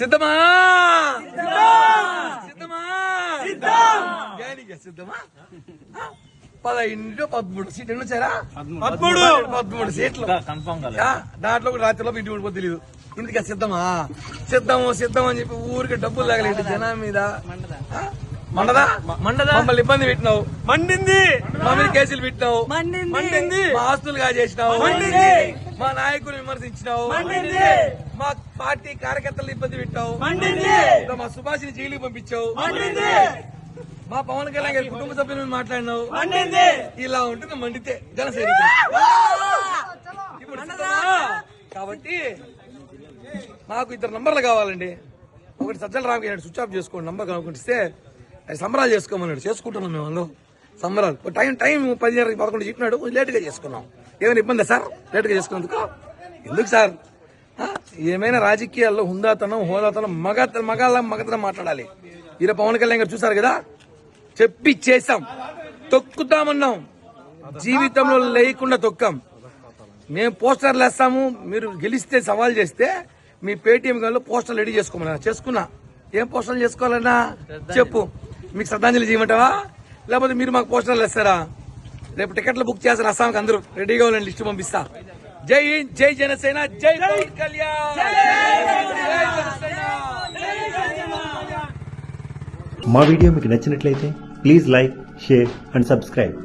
సిద్ధమా? సిద్ధమా? దేనికి సిద్ధమా? పదహైదు పదమూడు సీట్లు ఎన్ని వచ్చారా? పదమూడు. పదమూడు. సీట్లు. కన్ఫర్మ్ దాంట్లో కూడా రాత్రిలో ఇంటి ఉండిపో తెలియదు ఇందుకే సిద్ధమా? సిద్ధము సిద్ధం అని చెప్పి ఊరికి డబ్బులు లాగలేదు జనం మీద? మండదా? మండదా? మమ్మల్ని ఇబ్బంది పెట్టినావు. మండింది. మా మీద కేసులు పెట్టినావు. మండింది. మా ఆస్తులుగా చేసినావు మండింది. మా నాయకులు విమర్శించినావు. మండింది. మా పార్టీ కార్యకర్తలు ఇబ్బంది పెట్టావు. మా సుభాషిని జైలుకి పంపించావు. మా పవన్ కళ్యాణ్ గారి కుటుంబ సభ్యుల మీద మాట్లాడినావు. ఇలా ఉంటుంది మండితే జనసేన ఇప్పుడు? కాబట్టి నాకు ఇద్దరు నంబర్లు కావాలండి. ఒకటి సజ్జల రామ్ గారు స్విచ్ ఆఫ్ చేసుకోండి నంబర్ కనుక్కుంటే అది సంబరాలు చేసుకోమన్నాడు. చేసుకుంటున్నాం మేము అందరం. సంబరాలు. టైం టైం పదిహేను పదకొండు చెప్పినాడు. లేటుగా చేసుకున్నాం. ఏమైనా ఇబ్బంది సార్? లేటుగా చేసుకున్నందుకు? ఎందుకు సార్? ఏమైనా రాజకీయాల్లో హుందాతనం హోదాతనం మగ మగాళ్ళ మగతనం మాట్లాడాలి. ఈరోజు పవన్ కళ్యాణ్ గారు చూసారు కదా? చెప్పి చేసాం తొక్కుతామన్నాం. జీవితంలో లేకుండా తొక్కాం. మేము పోస్టర్లు వేస్తాము మీరు గెలిస్తే సవాల్ చేస్తే మీ పేటీఎం గారు పోస్టర్లు రెడీ చేసుకోమన్నా. చేసుకున్నా. ఏం పోస్టర్లు చేసుకోవాలన్నా? చెప్పు. మీకు శ్రద్ధాంజలి చేయమంటావా? లేకపోతే మీరు మాకు పోస్టర్లు వేస్తారా రేపు టికెట్లు బుక్ చేస్తారు అస్సాంకి అందరూ రెడీగా ఉండండి లిస్టు పంపిస్తా. జై హింద్ జై జనసేన జై పవన్ కళ్యాణ్. మా వీడియో మీకు నచ్చినట్లయితే please like share and subscribe.